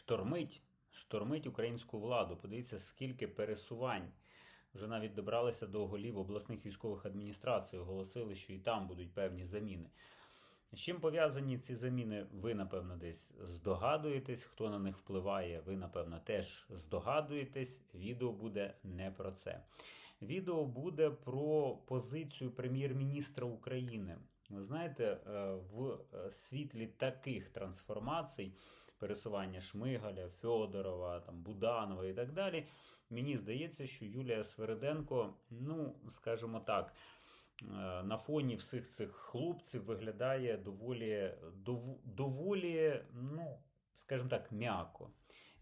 штормить, штормить українську владу. Подивіться, скільки пересувань. Вже навіть добралися до голів обласних військових адміністрацій, оголосили, що і там будуть певні заміни. З чим пов'язані ці заміни, ви, напевно, десь здогадуєтесь. Хто на них впливає, ви, напевно, теж здогадуєтесь. Відео буде не про це. Відео буде про позицію прем'єр-міністра України. Ви знаєте, е, в е, світлі таких трансформацій, пересування Шмигаля, Фьодорова, там, Буданова і так далі, мені здається, що Юлія Свериденко, ну, скажімо так, е, на фоні всіх цих хлопців виглядає доволі, дов- доволі, ну, скажімо так, м'яко.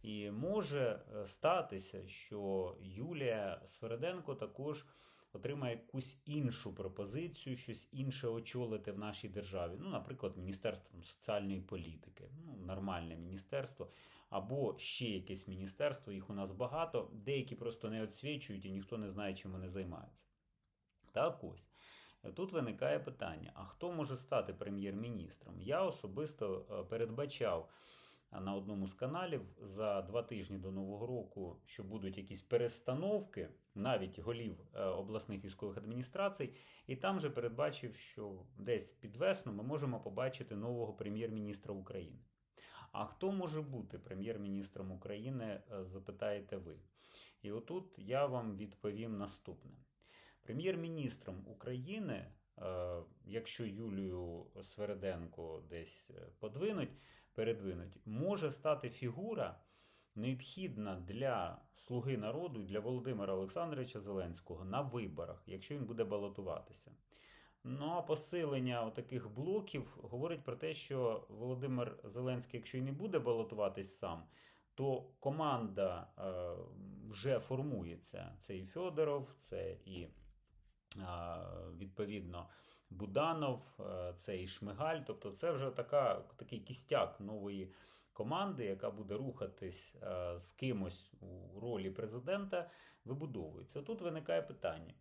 І може е, статися, що Юлія Свериденко також отримає якусь іншу пропозицію, щось інше очолити в нашій державі. Ну, наприклад, Міністерство соціальної політики, ну, нормальне міністерство, або ще якесь міністерство, їх у нас багато, деякі просто не відсвічують і ніхто не знає, чим вони займаються. Так ось. Тут виникає питання: а хто може стати прем'єр-міністром? Я особисто е, передбачав на одному з каналів за два тижні до Нового року, що будуть якісь перестановки, навіть голів е, обласних військових адміністрацій, і там же передбачив, що десь під весну ми можемо побачити нового прем'єр-міністра України. А хто може бути прем'єр-міністром України, е, запитаєте ви. І отут я вам відповім наступне. Прем'єр-міністром України, е, якщо Юлію Свереденко десь подвинуть, передвинуть, може стати фігура, необхідна для слуги народу і для Володимира Олександровича Зеленського на виборах, якщо він буде балотуватися. Ну а посилення таких блоків говорить про те, що Володимир Зеленський, якщо й не буде балотуватись сам, то команда е, вже формується. Це і Федоров, це і е, відповідно Буданов, е, це і Шмигаль. Тобто, це вже така, такий кістяк нової команди, яка буде рухатись е, з кимось у ролі президента, вибудовується. Тут виникає питання.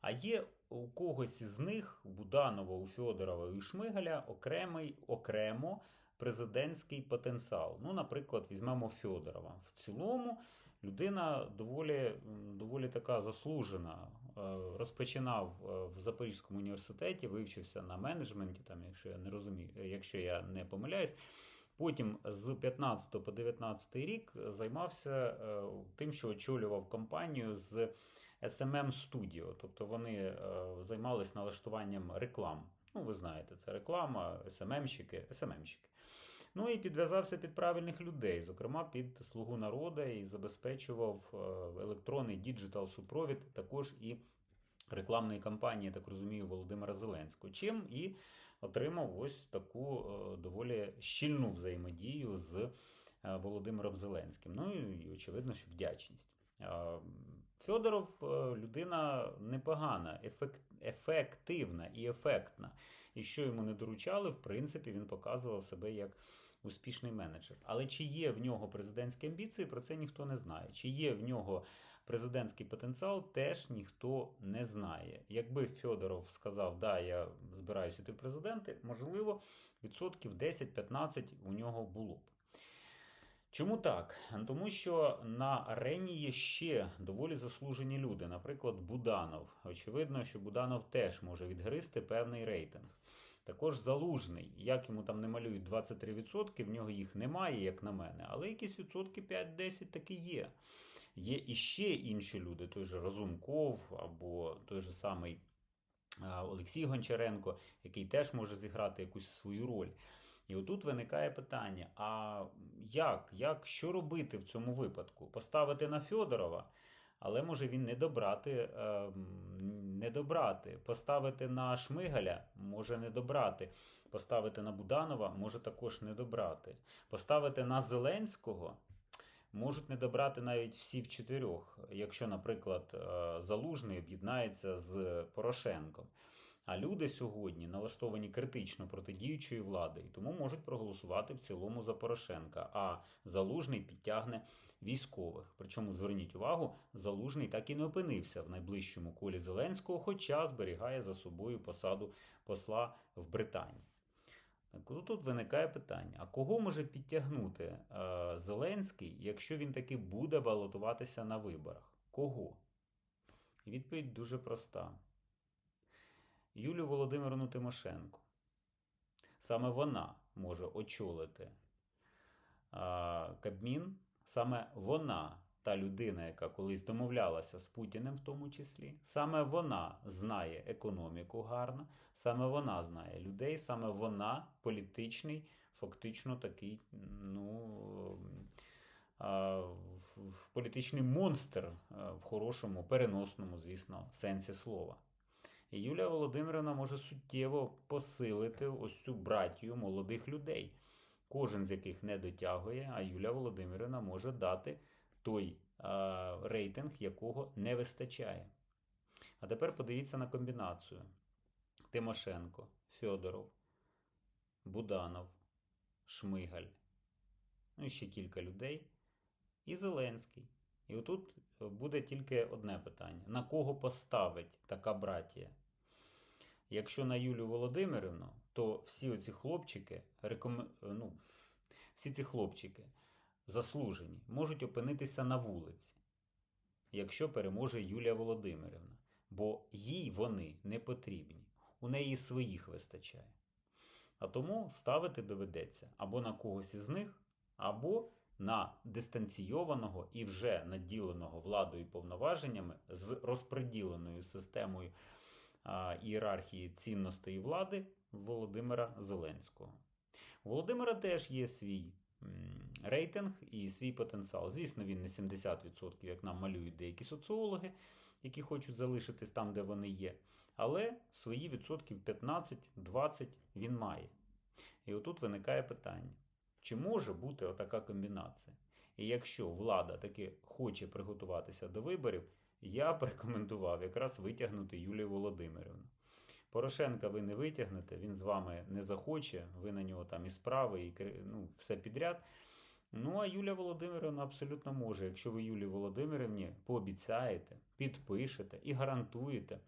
А є у когось із них, у Буданова, у Фьодорова і Шмигаля, окремий окремо президентський потенціал. Ну, наприклад, візьмемо Фьодорова. В цілому людина доволі, доволі така заслужена. Е, Розпочинав е, в Запорізькому університеті, вивчився на менеджменті, там, якщо я не розумію, е, якщо я не помиляюсь. Потім з 15 по 19 рік займався тим, що очолював компанію з SMM Studio. Тобто вони займалися налаштуванням реклам. Ну, ви знаєте, це реклама, SMM-щики, SMM-щики. Ну і підв'язався під правильних людей, зокрема під слугу народу, і забезпечував е, електронний діджитал супровід також і рекламної кампанії, так розумію, Володимира Зеленського. Чим і отримав ось таку е, доволі щільну взаємодію з е, Володимиром Зеленським. Ну і очевидно, що вдячність. Федоров людина непогана, ефективна і ефектна. І що йому не доручали, в принципі, він показував себе як успішний менеджер. Але чи є в нього президентські амбіції, про це ніхто не знає. Чи є в нього президентський потенціал, теж ніхто не знає. Якби Федоров сказав, да, я збираюся йти в президенти, можливо, відсотків 10-15 у нього було б. Чому так? Тому що на арені є ще доволі заслужені люди, наприклад, Буданов. Очевидно, що Буданов теж може відгристи певний рейтинг. Також залужний, як йому там не малюють 23%, в нього їх немає, як на мене, але якісь відсотки 5-10 таки є. Є іще інші люди, той же Разумков або той же самий Олексій Гончаренко, який теж може зіграти якусь свою роль. І отут виникає питання: а як, як, що робити в цьому випадку? Поставити на Фьодорова, але може він не добрати, ем, не добрати. Поставити на Шмигаля, може не добрати. Поставити на Буданова, може також не добрати. Поставити на Зеленського. Можуть не добрати навіть всі в чотирьох, якщо, наприклад, е, Залужний об'єднається з Порошенком. А люди сьогодні налаштовані критично проти діючої влади, і тому можуть проголосувати в цілому за Порошенка. А Залужний підтягне військових. Причому зверніть увагу, Залужний так і не опинився в найближчому колі Зеленського, хоча зберігає за собою посаду посла в Британії. Тут виникає питання: а кого може підтягнути е, Зеленський, якщо він таки буде балотуватися на виборах? Кого? І Відповідь дуже проста: Юлію Володимирівну Тимошенко. Саме вона може очолити Кабмін, саме вона, та людина, яка колись домовлялася з Путіним, в тому числі, саме вона знає економіку гарно, саме вона знає людей, саме вона політичний, фактично такий, ну. політичний монстр в хорошому, переносному, звісно, сенсі слова. Юлія Володимирівна може суттєво посилити ось цю братію молодих людей, кожен з яких не дотягує, а Юлія Володимирівна може дати той а, рейтинг, якого не вистачає. А тепер подивіться на комбінацію: Тимошенко, Фьодоров, Буданов, Шмигаль, ну і ще кілька людей, і Зеленський. І отут е, буде тільки одне питання: на кого поставить така братія? Якщо на Юлію Володимирівну, то всі оці хлопчики, рекомен... ну, всі ці хлопчики заслужені, можуть опинитися на вулиці, якщо переможе Юлія Володимирівна, бо їй вони не потрібні, у неї своїх вистачає. А тому ставити доведеться або на когось із них, або на дистанційованого і вже наділеного владою і повноваженнями з розподіленою системою ієрархії цінностей влади Володимира Зеленського. У Володимира теж є свій рейтинг і свій потенціал. Звісно, він не 70%, як нам малюють деякі соціологи, які хочуть залишитись там, де вони є. Але свої відсотків 15-20 він має. І отут виникає питання: чи може бути отака комбінація? І якщо влада таки хоче приготуватися до виборів, я б рекомендував якраз витягнути Юлію Володимирівну. Порошенка ви не витягнете, він з вами не захоче, ви на нього там і справи, і ну, все підряд. Ну, а Юлія Володимирівна абсолютно може, якщо ви Юлії Володимирівні пообіцяєте, підпишете і гарантуєте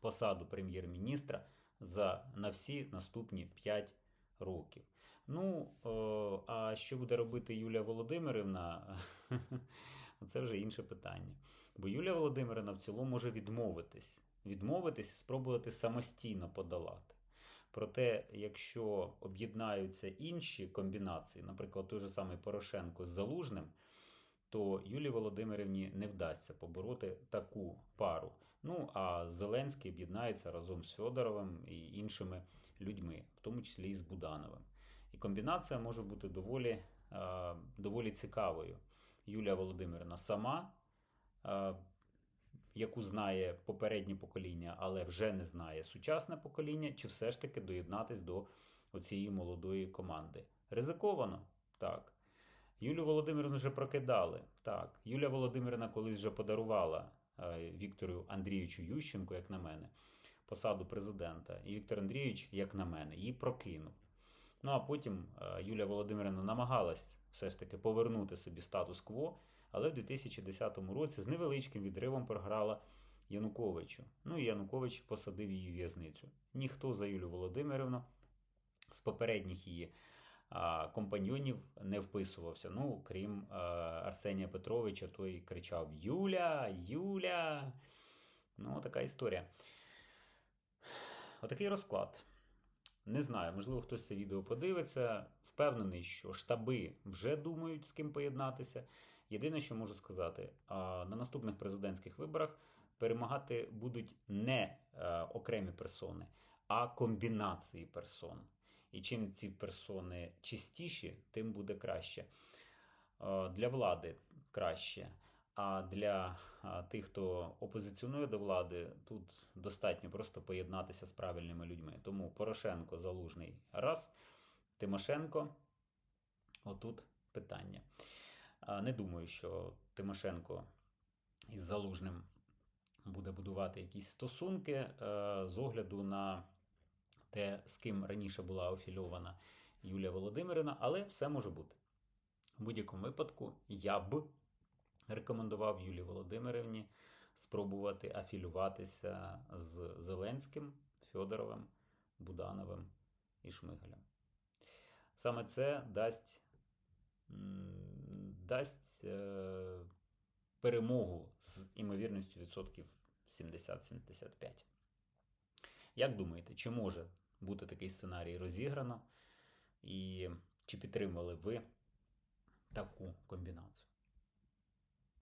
посаду прем'єр-міністра за на всі наступні 5 років. Ну, о, а що буде робити Юлія Володимирівна? Це вже інше питання. Бо Юлія Володимирівна в цілому може відмовитись, відмовитись і спробувати самостійно подолати. Проте, якщо об'єднаються інші комбінації, наприклад, той же самий Порошенко з Залужним, то Юлії Володимирівні не вдасться побороти таку пару. Ну а Зеленський об'єднається разом з Федоровим і іншими людьми, в тому числі і з Будановим. І комбінація може бути доволі, доволі цікавою. Юлія Володимирівна сама, яку знає попереднє покоління, але вже не знає сучасне покоління, чи все ж таки доєднатись до оцієї молодої команди. Ризиковано? Так. Юлію Володимирівну вже прокидали. Так. Юлія Володимирівна колись вже подарувала е, Віктору Андрійовичу Ющенку, як на мене, посаду президента. І Віктор Андрійович, як на мене, її прокинув. Ну а потім е, Юлія Володимирівна намагалась все ж таки повернути собі статус-кво, але в 2010 році з невеличким відривом програла Януковичу. Ну і Янукович посадив її в в'язницю. Ніхто за Юлію Володимирівну з попередніх її компаньйонів не вписувався. Ну, крім а, Арсенія Петровича, той кричав: Юля, Юля. Ну, така історія. Отакий розклад. Не знаю, можливо, хтось це відео подивиться. Впевнений, що штаби вже думають, з ким поєднатися. Єдине, що можу сказати, на наступних президентських виборах перемагати будуть не е, окремі персони, а комбінації персон. І чим ці персони чистіші, тим буде краще. Е, Для влади краще. А для тих, хто опозиціонує до влади, тут достатньо просто поєднатися з правильними людьми. Тому Порошенко залужний раз, Тимошенко. Отут питання. Не думаю, що Тимошенко із залужним буде будувати якісь стосунки е, з огляду на те, з ким раніше була афільована Юлія Володимирівна, але все може бути. У будь-якому випадку я б рекомендував Юлії Володимирівні спробувати афілюватися з Зеленським, Фьодоровим, Будановим і Шмигалем. саме це дасть, дасть е, перемогу з імовірністю відсотків 70-75. Як думаєте, чи може бути такий сценарій розіграно? І чи підтримали ви таку комбінацію?